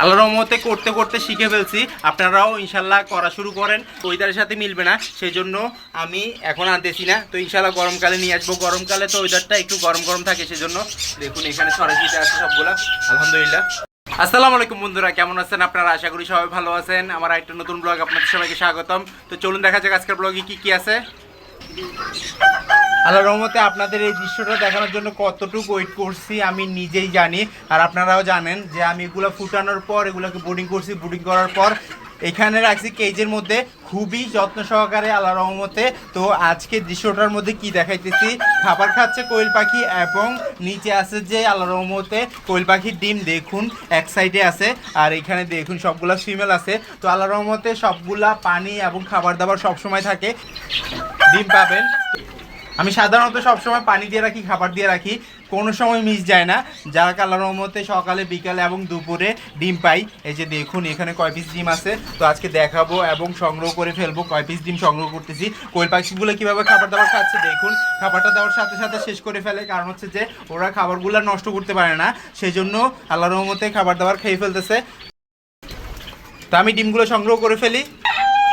আল্লাহ রহমতে করতে করতে শিখে ফেলছি। আপনারাও ইনশাল্লাহ করা শুরু করেন। ওয়েদারের সাথে মিলবে না সেই জন্য আমি এখন আনতেছি না। তো ইনশাল্লাহ গরমকালে নিয়ে আসব। গরমকালে তো ওয়েদারটা একটু গরম গরম থাকে, সেজন্য দেখুন এখানে সরাসরি আছে সবগুলা। আলহামদুলিল্লাহ। আসসালামু আলাইকুম বন্ধুরা, কেমন আছেন আপনারা? আশা করি সবাই ভালো আছেন। আমার একটা নতুন ব্লগ আপনাদের সবাইকে স্বাগতম। তো চলুন দেখা যাক আজকের ব্লগে কি কি আছে। আল্লাহ রহমতে আপনাদের এই দৃশ্যটা দেখানোর জন্য কতটুকু ওয়েট করছি আমি নিজেই জানি। আর আপনারাও জানেন যে আমি এগুলো ফুটানোর পর, এগুলোকে বোর্ডিং করছি বোর্ডিং করার পর এখানে রাখছি কেজের মধ্যে। খুবই যত্ন সহকারে আল্লাহ রহমতে। তো আজকে দৃশ্যটার মধ্যে কি দেখাইতেছি? খাবার খাচ্ছে কোয়েল পাখি এবং নিচে আছে যে আল্লাহ রহমতে কোয়েল পাখির ডিম। দেখুন, এক সাইডে আছে আর এখানে দেখুন সবগুলা ফিমেল আছে। তো আল্লাহ রহমতে সবগুলা পানি এবং খাবার দাবার সবসময় থাকে। ডিম পাবেন। আমি সাধারণত সবসময় পানি দিয়ে রাখি, খাবার দিয়ে রাখি। কোনো সময় মিস যায় না। যার কালার রহমতে সকালে, বিকালে এবং দুপুরে ডিম পাই। এই যে দেখুন, এখানে কয় পিস ডিম আছে। তো আজকে দেখাবো এবং সংগ্রহ করে ফেলব কয় পিস ডিম সংগ্রহ করতেছি। কোয়েল পাখিগুলো কীভাবে খাবার দাবার খাচ্ছে দেখুন। খাবারটা দেওয়ার সাথে সাথে শেষ করে ফেলে। কারণ হচ্ছে যে, ওরা খাবারগুলো নষ্ট করতে পারে না। সেই জন্য আল্লাহ রহমতে খাবার দাবার খেয়ে ফেলতেছে। তো আমি ডিমগুলো সংগ্রহ করে ফেলি।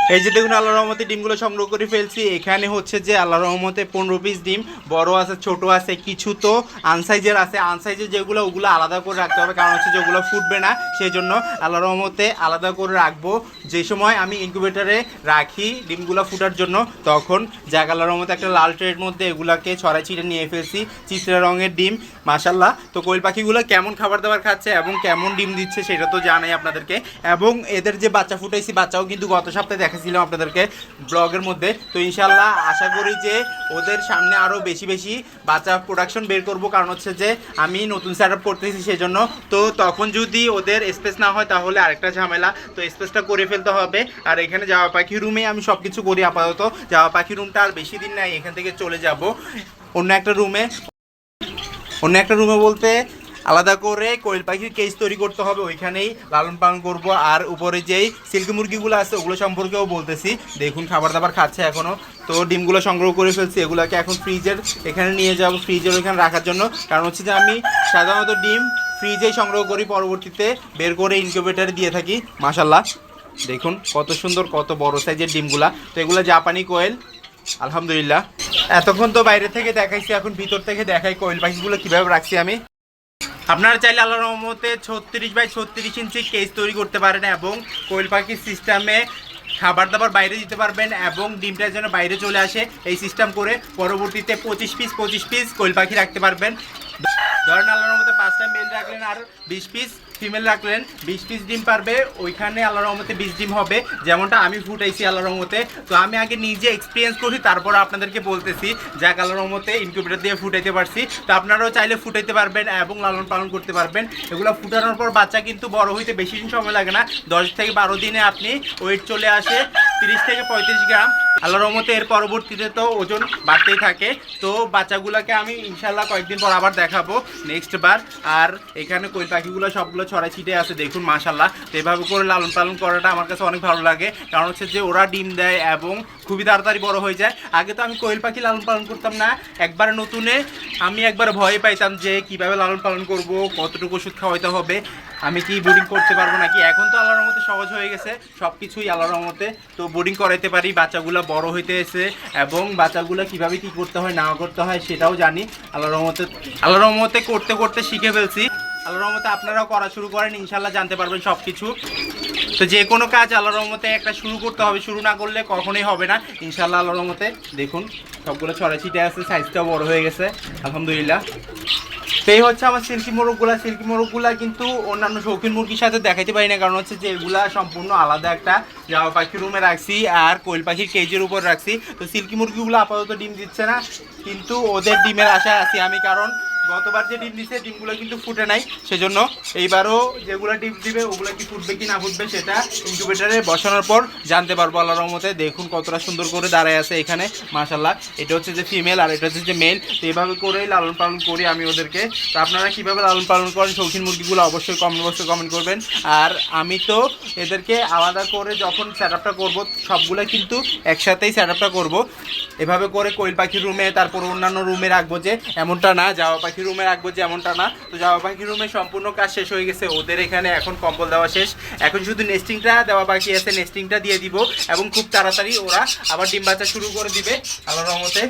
এই যে দেখুন আল্লাহ রহমতে ডিমগুলো সংগ্রহ করে ফেলছি। এখানে হচ্ছে যে আল্লাহ রহমতে পনেরো পিস ডিম, বড় আছে, ছোট আছে, কিছু তো আনসাইজের আছে। আনসাইজের যেগুলো, ওগুলো আলাদা করে রাখতে হবে, কারণ হচ্ছে যে ওগুলো ফুটবে না। সেই জন্য আল্লাহ রহমতে আলাদা করে রাখব। যে সময় আমি ইনকিউবেটারে রাখি ডিমগুলো ফুটার জন্য, তখন যাক আল্লাহ রহমতে একটা লাল ট্রের মধ্যে এগুলাকে ছড়াই ছিটে নিয়ে ফেলছি। চিত্রা রঙের ডিম মাসাল্লাহ তো কোয়েল পাখিগুলো কেমন খাবার দাবার খাচ্ছে এবং কেমন ডিম দিচ্ছে, সেটা তো জানাই আপনাদেরকে। এবং এদের যে বাচ্চা ফুটাইছি, বাচ্চাও কিন্তু গত সপ্তাহে দেখাছিলাম আপনাদেরকে ব্লগের মধ্যে। তো ইনশাল্লাহ আশা করি যে ওদের সামনে আরও বেশি বেশি বাচ্চা প্রোডাকশন বের করব। কারণ হচ্ছে যে আমি নতুন সেট আপ করতেছি সেজন্য। তো তখন যদি ওদের স্পেস না হয় তাহলে আরেকটা ঝামেলা। তো স্পেসটা করে ফেলতে হবে। আর এখানে যাওয়া পাখি রুমে আমি সব কিছু করি আপাতত। যাওয়া পাখি রুমটা আর বেশি দিন নাই, এখান থেকে চলে যাব। অন্য একটা রুমে অন্য একটা রুমে বলতে আলাদা করে কোয়েল পাখির কেস তৈরি করতে হবে, ওইখানেই লালন পালন করব। আর উপরে যেই সিল্কি মুরগিগুলো আছে, ওগুলো সম্পর্কেও বলতেছি। দেখুন, খাবার দাবার খাচ্ছে এখনও তো ডিমগুলো সংগ্রহ করে ফেলছি, এগুলোকে এখন ফ্রিজের এখানে নিয়ে যাব ফ্রিজের ওইখানে রাখার জন্য। কারণ হচ্ছে যে আমি সাধারণত ডিম ফ্রিজেই সংগ্রহ করি, পরবর্তীতে বের করে ইনকিউবেটারে দিয়ে থাকি। মাশাল্লাহ দেখুন, কত সুন্দর, কত বড় সাইজের ডিমগুলা। তো এগুলো জাপানি কোয়েল। আলহামদুলিল্লাহ। এতক্ষণ তো বাইরে থেকে দেখাইছি, এখন ভিতর থেকে দেখাই কোয়েল পাখিগুলো কীভাবে রাখছি আমি। আপনারা চাইলে আল্লাহ রহমতে ছত্রিশ বাই ছত্রিশ ইঞ্চি কেস তৈরি করতে পারেন এবং কোয়েল পাখির সিস্টেমে খাবার দাবার বাইরে দিতে পারবেন এবং ডিমটা যেন বাইরে চলে আসে এই সিস্টেম করে পরবর্তীতে পঁচিশ পিস পঁচিশ পিস কোয়েল পাখি রাখতে পারবেন। ধরেন আল্লাহর রহমতে পাঁচটা মেল রাখলেন আর বিশ পিস ফিমেল রাখলেন, বিশ পিস ডিম পারবে, ওইখানে আল্লাহর রহমতে বিশ ডিম হবে, যেমনটা আমি ফুটাইছি আল্লাহর রহমতে। তো আমি আগে নিজে এক্সপিরিয়েন্স করছি, তারপর আপনাদেরকে বলতেছি, যাক আল্লাহর রহমতে ইনকিউবেটার দিয়ে ফুটাইতে পারছি। তো আপনারাও চাইলে ফুটাইতে পারবেন এবং লালন পালন করতে পারবেন। এগুলো ফুটানোর পর বাচ্চা কিন্তু বড় হইতে বেশি দিন সময় লাগে না। দশ থেকে বারো দিনে আপনি ওয়েট চলে আসে তিরিশ থেকে পঁয়ত্রিশ গ্রাম। আল্লাহ রহমতে এর পরবর্তীতে তো ওজন বাড়তেই থাকে। তো বাচ্চাগুলোকে আমি ইনশাল্লাহ কয়েকদিন পর আবার দেখাবো নেক্সট বার। আর এখানে কই পাখিগুলো সবগুলো ছড়াই ছিটে আছে, দেখুন মাশাল্লাহ তো এভাবে করে লালন পালন করাটা আমার কাছে অনেক ভালো লাগে। কারণ হচ্ছে যে ওরা ডিম দেয় এবং খুবই তাড়াতাড়ি বড় হয়ে যায়। আগে তো আমি কোয়েল পাখি লালন পালন করতাম না। একবারে নতুনে আমি একবার ভয় পাইতাম যে কীভাবে লালন পালন করব, কতটুকু ওষুধ খাওয়াইতে হবে, আমি কি বোর্ডিং করতে পারব নাকি? এখন তো আল্লাহর রহমতে সহজ হয়ে গেছে। সব কিছুই আল্লাহর রহমতে। তো বোর্ডিং করাইতে পারি, বাচ্চাগুলো বড় হইতে এসে এবং বাচ্চাগুলো কীভাবে কি করতে হয়, না করতে হয় সেটাও জানি। আল্লাহর রহমতে আল্লাহর রহমতে করতে করতে শিখে ফেলছি। আল্লাহর রহমতে আপনারাও করা শুরু করেন ইনশাল্লাহ জানতে পারবেন সব কিছু তো যে কোনো কাজ আল্লাহর রহমতে একটা শুরু করতে হবে, শুরু না করলে কখনোই হবে না। ইনশাল্লাহ আল্লাহর রহমতে দেখুন, সবগুলো ছড়াছিটে আছে সাইজটাও বড় হয়ে গেছে, আলহামদুলিল্লাহ। এই হচ্ছে আমার সিল্কি মোরগগুলা সিল্কি মোরগগুলা কিন্তু অন্যান্য শৌখিন মুরগির সাথে দেখাইতে পারি না, কারণ হচ্ছে যে এগুলা সম্পূর্ণ আলাদা একটা জামা পাখি রুমে রাখছি আর কোয়েল পাখির কেজির উপর রাখছি। তো সিল্কি মুরগিগুলো আপাতত ডিম দিচ্ছে না, কিন্তু ওদের ডিমের আশায় আছি আমি, কারণ গতবার যে ডিম দিছে, ডিমগুলো কিন্তু ফুটে নাই। সেজন্য এইবারও যেগুলো ডিম দিবে, ওগুলো কি ফুটবে কি না ফুটবে সেটা ইনকিউবেটারে বসানোর পর জানতে পারব আল্লাহর রহমতে। দেখুন কতটা সুন্দর করে দাঁড়ায় আছে এখানে মাশাল্লাহ এটা হচ্ছে যে ফিমেল আর এটা হচ্ছে যে মেল তো এইভাবে করেই লালন পালন করি আমি ওদেরকে। তো আপনারা কীভাবে লালন পালন করেন, শৌখিন মুরগিগুলো অবশ্যই কমেন্ট বক্সে কমেন্ট করবেন। আর আমি তো এদেরকে আলাদা করে যখন সেট আপটা করব সবগুলো কিন্তু একসাথেই সেট আপটা করব। এভাবে করে কোয়েল পাখির রুমে, তারপর অন্যান্য রুমে রাখব যে, এমনটা না, যাওয়া পাখি রুমে রাখব যেমনটা না তো জামা পাখি রুমে সম্পূর্ণ কাজ শেষ হয়ে গেছে ওদের এখানে এখন কম্বল দেওয়া শেষ এখন শুধু নেস্টিংটা দেওয়া বাকি আছে নেস্টিংটা দিয়ে দিব এবং খুব তাড়াতাড়ি ওরা আবার ডিম বাচ্চা শুরু করে দিবে আল্লাহ রহমতে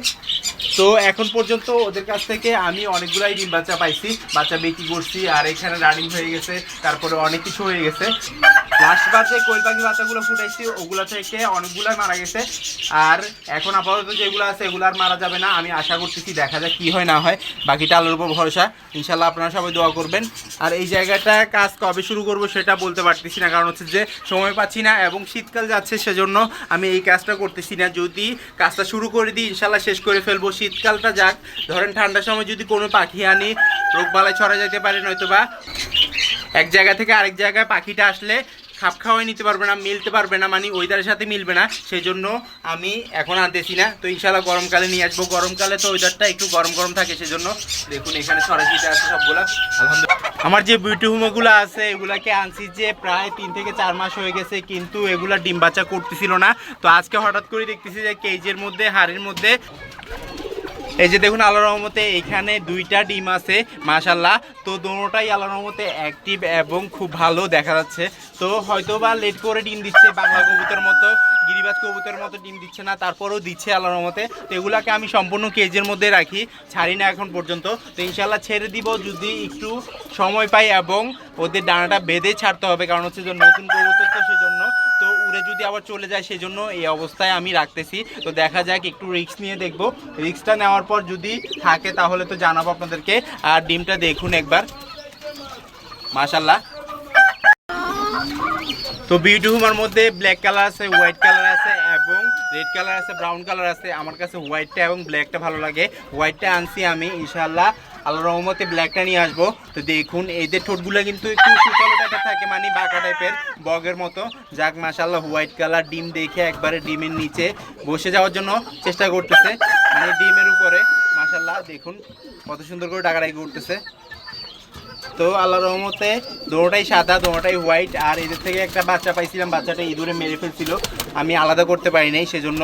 তো এখন পর্যন্ত ওদের কাছ থেকে আমি অনেকগুলাই ডিম বাচ্চা পাইছি বাচ্চা বিক্রি করছি আর এখানে রানিং হয়ে গেছে তারপরে অনেক কিছু হয়ে গেছে লাস্ট বার যে কোয়েল পাখি বাচ্চাগুলো ফুটাইছি, ওগুলো থেকে অনেকগুলাই মারা গেছে। আর এখন আপাতত যেগুলো আছে, এগুলো আর মারা যাবে না। আমি আশা করতেছি দেখা যাক কি হয়, না হয়। বাকিটা আলোর উপর ভরসা। ইনশাল্লাহ আপনারা সবাই দোয়া করবেন। আর এই জায়গাটা কাজ কবে শুরু করব সেটা বলতে পারতেছি না, কারণ হচ্ছে যে সময় পাচ্ছি না এবং শীতকাল যাচ্ছে সেজন্য আমি এই কাজটা করতেছি না। যদি কাজটা শুরু করে দিই ইনশাল্লাহ শেষ করে ফেলব। শীতকালটা যাক। ধরেন ঠান্ডার সময় যদি কোনো পাখি আনি রোগবালাই ছড়া যেতে পারে নয়তো বা এক জায়গা থেকে আরেক জায়গায় পাখিটা আসলে খাপ খাওয়াই নিতে পারবে না, মিলতে পারবে না মানে ওয়েদারের সাথে মিলবে না সেই জন্য আমি এখন আনতেছি না। তো ইনশাল্লাহ গরমকালে নিয়ে আসব। গরমকালে তো ওয়েদারটা একটু গরম গরম থাকে, সেজন্য দেখুন এখানে সরাসরিতে আছে সবগুলা। আলহামদুলিল্লাহ। আমার যে বিউটি হোমগুলো আছে, এগুলাকে আনছি যে প্রায় তিন থেকে চার মাস হয়ে গেছে, কিন্তু এগুলা ডিম বাচ্চা করতেছিল না। তো আজকে হঠাৎ করে দেখতেছি যে কেজের মধ্যে, হাড়ির মধ্যে এই যে দেখুন আল্লাহ রহমতে এখানে দুইটা ডিম আছে মাশাল্লাহ তো দোনোটাই আল্লাহ মতে অ্যাক্টিভ এবং খুব ভালো দেখা যাচ্ছে। তো হয়তো বা লেট করে ডিম দিচ্ছে বাংলা কবুতর মতো, গিরিবাজ কবুতর মতো ডিম দিচ্ছে না, তারপরেও দিচ্ছে আল্লাহ মতে তো এগুলাকে আমি সম্পূর্ণ কেজের মধ্যে রাখি, ছাড়ি না এখন পর্যন্ত। তো ইনশাল্লাহ ছেড়ে দিব যদি একটু সময় পাই এবং ওদের ডানাটা বেঁধে ছাড়তে হবে, কারণ হচ্ছে যে নতুন কবুতর তো সেজন্য। তো উড়ে যদি আবার চলে যায় সেজন্য এই অবস্থায় আমি রাখতেছি। তো দেখা যাক, একটু রিস্ক নিয়ে দেখব। রিস্কটা নেওয়ার পর যদি থাকে তাহলে তো জানাব আপনাদেরকে। আর ডিমটা দেখুন একবার। মাশাল্লাহ তো বিউটি হুমার মধ্যে ব্ল্যাক কালার আছে হোয়াইট কালার আছে এবং রেড কালার আছে ব্রাউন কালার আছে। আমার কাছে হোয়াইটটা এবং ব্ল্যাকটা ভালো লাগে। হোয়াইটটা আনছি আমি ইনশাল্লাহ আল্লাহ রহমতে ব্ল্যাকটা নিয়ে আসব। তো দেখুন এদের ঠোঁটগুলো কিন্তু একটু সুচালো টাইপের থাকে মানে বাঁকা টাইপের, বগের মতো। যাক মাশাল্লাহ হোয়াইট কালার ডিম দেখে একবারে ডিমের নিচে বসে যাওয়ার জন্য চেষ্টা করতেছে মানে ডিমের উপরে। মাশাল্লাহ দেখুন, কত সুন্দর করে ডাকাডাকি করতেছে। তো আল্লাহ রহমতে দোনোটাই সাদা দোনোটাই হোয়াইট আর এদের থেকে একটা বাচ্চা পাইছিলাম, বাচ্চাটা ইঁদুরে মেরে ফেলছিল। আমি আলাদা করতে পারি নাই সেজন্য।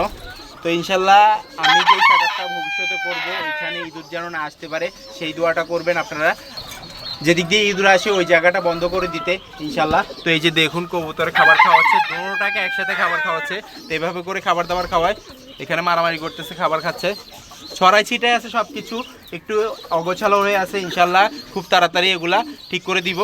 তো ইনশাল্লাহ আমি যে সাদাটা ভবিষ্যতে করব এখানে ইঁদুর যেন না আসতে পারে, সেই দোয়াটা করবেন আপনারা। যেদিক দিয়ে ইঁদুর আসে, ওই জায়গাটা বন্ধ করে দিতে, ইনশাল্লাহ। তো এই যে দেখুন কবুতর খাবার খাওয়াচ্ছে দোনোটাকে একসাথে খাবার খাওয়াচ্ছে। তো এভাবে করে খাবার দাবার খাওয়ায়। এখানে মারামারি করতেছে, খাবার খাচ্ছে। ছড়াই ছিটাই আছে সব কিছু একটু অগোছালো হয়ে আছে, ইনশাল্লাহ। খুব তাড়াতাড়ি এগুলা ঠিক করে দিব।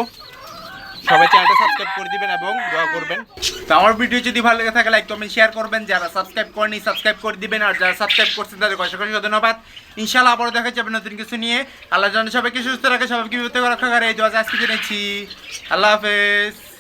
সবাই চ্যানেলটা সাবস্ক্রাইব করে দিবেন এবং দোয়া করবেন। তো আমার ভিডিও যদি ভালো লেগে থাকে লাইক কমেন্ট শেয়ার করবেন। যারা সাবস্ক্রাইব করেনি সাবস্ক্রাইব করে দিবেন। আর যারা সাবস্ক্রাইব করছেন, তাদের অশেষ ধন্যবাদ। ইনশাল্লাহ আবারও দেখা যাবে নতুন কিছু নিয়ে। আল্লাহ জানে সবাইকে সুস্থ রাখে, সবাইকে থেকে রক্ষা করে এই দোয়া আজকে জেনেছি। আল্লাহ হাফেজ।